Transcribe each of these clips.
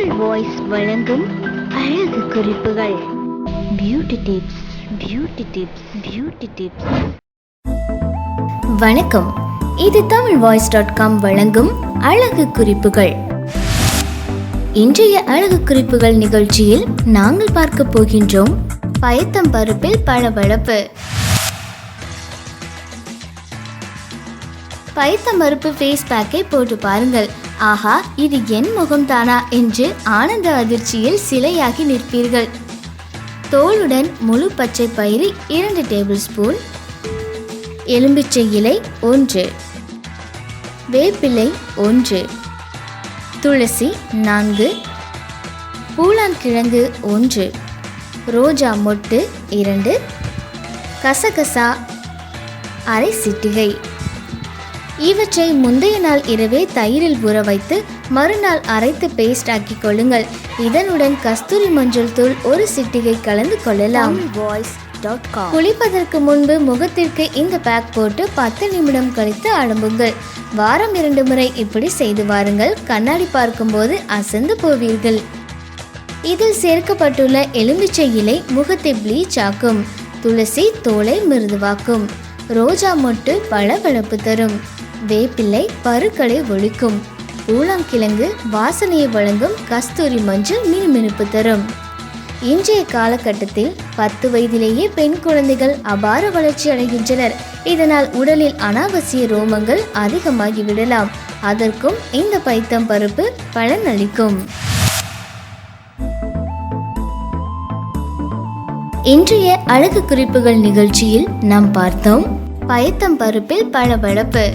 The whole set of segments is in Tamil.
தமிழ் வாய்ஸ் வழங்கும் அழகு குறிப்புகள். Beauty tips beauty tips beauty tips வணக்கம். இது தமிழ் வாய்ஸ் டாட் காம் வழங்கும் அழகு குறிப்புகள். இன்றைய அழகு குறிப்புகள் நிகழ்ச்சியில் நாங்கள் பார்க்க போகின்றோம் பயத்தம் பருப்பில் பளபளப்பு பயத்தம் பருப்பு ஃபேஸ் பேக்கை போட்டு பாருங்கள். ஆஹா இது என் முகம்தானா என்று ஆனந்த அதிர்ச்சியில் சிலையாகி நிற்பீர்கள். தோலுடன் முழு பச்சை பயிறு இரண்டு டேபிள் ஸ்பூன் எலும்பிச்சை இலை ஒன்று. வேப்பிலை ஒன்று. துளசி நான்கு. பூலான் கிழங்கு ஒன்று. ரோஜா மொட்டு இரண்டு. கசகசா அரை சிட்டிகை. இவற்றை முந்தைய நாள் இரவே தயிரில் ஊற வைத்து மறுநாள் அரைத்து பேஸ்ட் ஆக்கி கொள்ளுங்கள். இதனுடன் கஸ்தூரி மஞ்சள் தூள் ஒரு சிட்டிகை கலந்து கொள்ளலாம். குளிப்பதற்கு முன்பு முகத்திற்கு இந்த பேக் போட்டு பத்து நிமிடம் கழித்து அலம்புங்கள். வாரம் இரண்டு முறை இப்படி செய்து வாருங்கள். கண்ணாடி பார்க்கும்போது அசந்து போவீர்கள். இதில் சேர்க்கப்பட்டுள்ள எலுமிச்சை இலை முகத்தை ப்ளீச் ஆக்கும். துளசி தோலை மிருதுவாக்கும். ரோஜா மொட்டு பளபளப்பு தரும். வேப்பிள்ளை பருக்களை ஒழிக்கும். ஊளாங்கிழங்கு வாசனையை வழங்கும் கஸ்தூரி மஞ்சள் மினுமினுப்பு தரும். இன்றைய காலகட்டத்தில் பத்து வயதிலேயே பெண் குழந்தைகள் அபார வளர்ச்சி அடைகின்றனர். இதனால் உடலில் அனாவசிய ரோமங்கள் அதிகமாகி விடலாம். அதற்கும் இந்த பைத்தம் பருப்பு பலனளிக்கும். இன்றைய அழகு குறிப்புகள் நிகழ்ச்சியில் நாம் பார்த்தோம் பயத்தம் பருப்பில் பளபளப்பு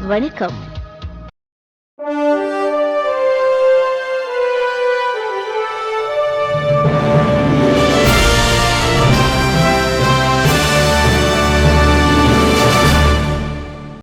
வணக்கம்.